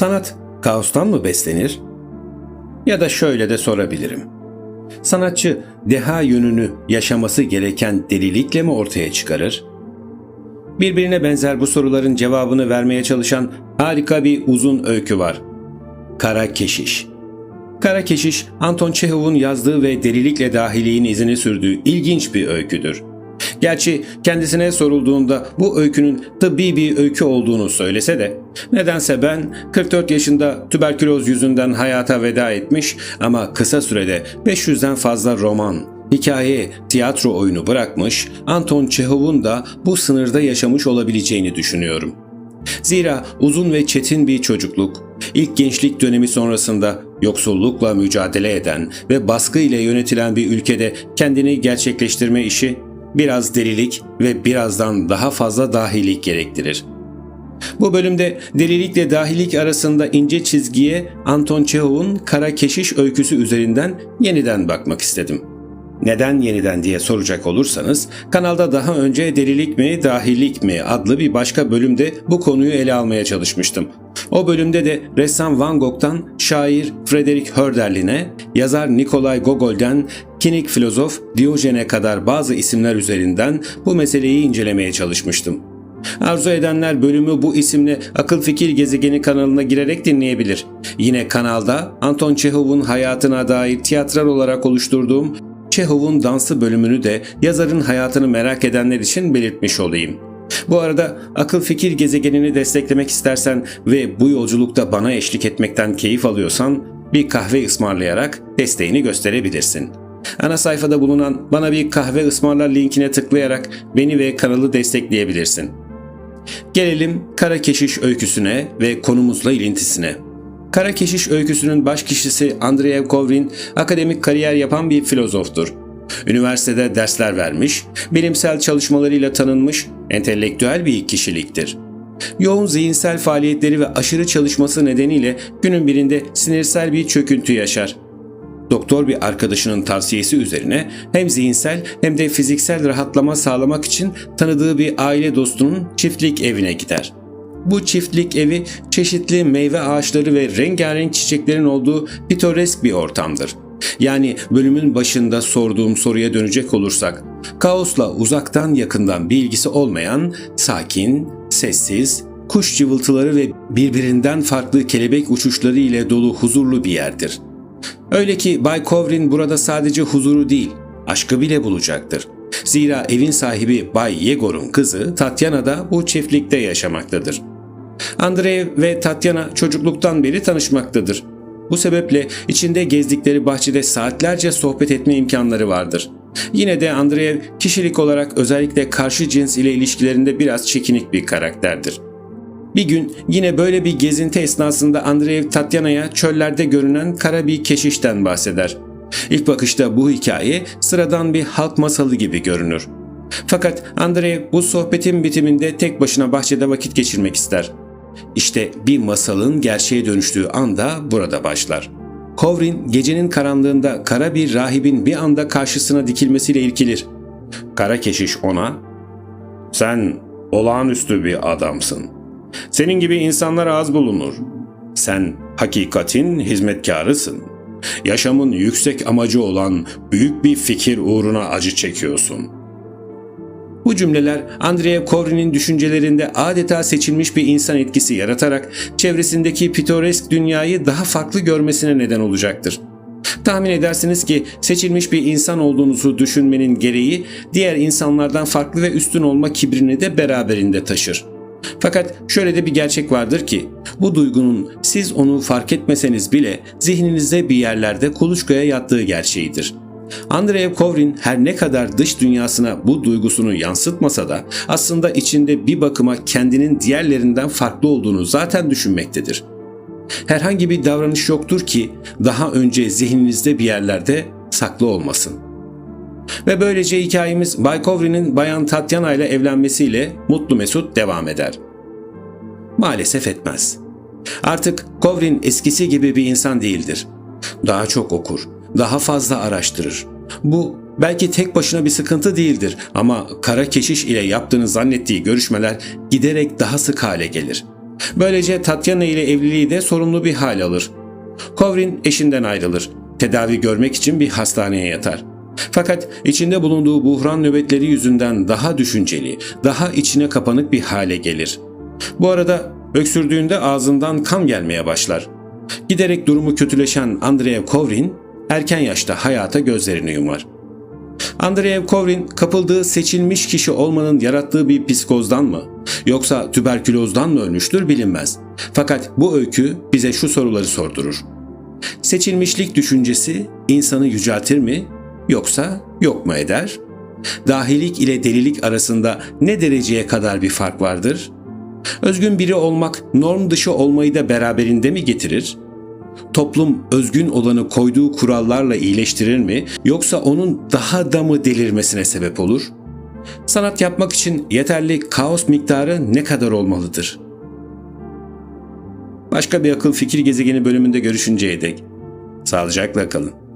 Sanat kaostan mı beslenir? Ya da şöyle de sorabilirim. Sanatçı deha yönünü yaşaması gereken delilikle mi ortaya çıkarır? Birbirine benzer bu soruların cevabını vermeye çalışan harika bir uzun öykü var. Kara Keşiş. Kara Keşiş, Anton Çehov'un yazdığı ve delilikle dahiliğin izini sürdüğü ilginç bir öyküdür. Gerçi kendisine sorulduğunda bu öykünün tıbbi bir öykü olduğunu söylese de nedense ben 44 yaşında tüberküloz yüzünden hayata veda etmiş ama kısa sürede 500'den fazla roman, hikaye, tiyatro oyunu bırakmış Anton Çehov'un da bu sınırda yaşamış olabileceğini düşünüyorum. Zira uzun ve çetin bir çocukluk, ilk gençlik dönemi sonrasında yoksullukla mücadele eden ve baskı ile yönetilen bir ülkede kendini gerçekleştirme işi biraz delilik ve birazdan daha fazla dahilik gerektirir. Bu bölümde delilikle dahilik arasında ince çizgiye Anton Çehov'un Kara Keşiş öyküsü üzerinden yeniden bakmak istedim. Neden yeniden diye soracak olursanız kanalda daha önce Delilik mi Dahilik mi adlı bir başka bölümde bu konuyu ele almaya çalışmıştım. O bölümde de ressam Van Gogh'tan şair Frederick Hölderlin'e, yazar Nikolay Gogol'den kinik filozof Diyojen'e kadar bazı isimler üzerinden bu meseleyi incelemeye çalışmıştım. Arzu edenler bölümü bu isimle Akıl Fikir Gezegeni kanalına girerek dinleyebilir. Yine kanalda Anton Çehov'un hayatına dair tiyatral olarak oluşturduğum Çehov'un dansı bölümünü de yazarın hayatını merak edenler için belirtmiş olayım. Bu arada akıl fikir gezegenini desteklemek istersen ve bu yolculukta bana eşlik etmekten keyif alıyorsan bir kahve ısmarlayarak desteğini gösterebilirsin. Ana sayfada bulunan bana bir kahve ısmarlar linkine tıklayarak beni ve kanalı destekleyebilirsin. Gelelim Kara Keşiş öyküsüne ve konumuzla ilintisine. Kara Keşiş öyküsünün baş kişisi Andrei Kovrin akademik kariyer yapan bir filozoftur. Üniversitede dersler vermiş, bilimsel çalışmalarıyla tanınmış, entelektüel bir kişiliktir. Yoğun zihinsel faaliyetleri ve aşırı çalışması nedeniyle günün birinde sinirsel bir çöküntü yaşar. Doktor bir arkadaşının tavsiyesi üzerine hem zihinsel hem de fiziksel rahatlama sağlamak için tanıdığı bir aile dostunun çiftlik evine gider. Bu çiftlik evi çeşitli meyve ağaçları ve rengarenk çiçeklerin olduğu pitoresk bir ortamdır. Yani bölümün başında sorduğum soruya dönecek olursak, kaosla uzaktan yakından bir ilgisi olmayan, sakin, sessiz, kuş cıvıltıları ve birbirinden farklı kelebek uçuşları ile dolu huzurlu bir yerdir. Öyle ki Bay Kovrin burada sadece huzuru değil, aşkı bile bulacaktır. Zira evin sahibi Bay Yegor'un kızı Tatyana da bu çiftlikte yaşamaktadır. Andrei ve Tatyana çocukluktan beri tanışmaktadır. Bu sebeple içinde gezdikleri bahçede saatlerce sohbet etme imkanları vardır. Yine de Andrei kişilik olarak özellikle karşı cins ile ilişkilerinde biraz çekinik bir karakterdir. Bir gün yine böyle bir gezinti esnasında Andrei Tatyana'ya çöllerde görünen kara bir keşişten bahseder. İlk bakışta bu hikaye sıradan bir halk masalı gibi görünür. Fakat Andrei bu sohbetin bitiminde tek başına bahçede vakit geçirmek ister. İşte bir masalın gerçeğe dönüştüğü anda burada başlar. Kovrin gecenin karanlığında kara bir rahibin bir anda karşısına dikilmesiyle irkilir. Kara keşiş ona ''Sen olağanüstü bir adamsın. Senin gibi insanlar az bulunur. Sen hakikatin hizmetkarısın. Yaşamın yüksek amacı olan büyük bir fikir uğruna acı çekiyorsun.'' Bu cümleler Andrei Kovrin'in düşüncelerinde adeta seçilmiş bir insan etkisi yaratarak çevresindeki pitoresk dünyayı daha farklı görmesine neden olacaktır. Tahmin edersiniz ki seçilmiş bir insan olduğunuzu düşünmenin gereği diğer insanlardan farklı ve üstün olma kibrini de beraberinde taşır. Fakat şöyle de bir gerçek vardır ki bu duygunun siz onu fark etmeseniz bile zihninizde bir yerlerde kuluçkaya yattığı gerçeğidir. Andrei Kovrin her ne kadar dış dünyasına bu duygusunu yansıtmasa da aslında içinde bir bakıma kendinin diğerlerinden farklı olduğunu zaten düşünmektedir. Herhangi bir davranış yoktur ki daha önce zihninizde bir yerlerde saklı olmasın. Ve böylece hikayemiz Bay Kovrin'in Bayan Tatyana ile evlenmesiyle mutlu mesut devam eder. Maalesef etmez. Artık Kovrin eskisi gibi bir insan değildir. Daha çok okur, daha fazla araştırır. Bu belki tek başına bir sıkıntı değildir ama kara keşiş ile yaptığını zannettiği görüşmeler giderek daha sık hale gelir. Böylece Tatyana ile evliliği de sorumlu bir hal alır. Kovrin eşinden ayrılır. Tedavi görmek için bir hastaneye yatar. Fakat içinde bulunduğu buhran nöbetleri yüzünden daha düşünceli, daha içine kapanık bir hale gelir. Bu arada öksürdüğünde ağzından kan gelmeye başlar. Giderek durumu kötüleşen Andrei Kovrin erken yaşta hayata gözlerini yumar. Andrei Kovrin kapıldığı seçilmiş kişi olmanın yarattığı bir psikozdan mı yoksa tüberkülozdan mı ölmüştür bilinmez. Fakat bu öykü bize şu soruları sordurur. Seçilmişlik düşüncesi insanı yüceltir mi yoksa yok mu eder? Dahilik ile delilik arasında ne dereceye kadar bir fark vardır? Özgün biri olmak norm dışı olmayı da beraberinde mi getirir? Toplum özgün olanı koyduğu kurallarla iyileştirir mi yoksa onun daha da mı delirmesine sebep olur? Sanat yapmak için yeterli kaos miktarı ne kadar olmalıdır? Başka bir akıl fikir gezegeni bölümünde görüşünceye dek sağlıcakla kalın.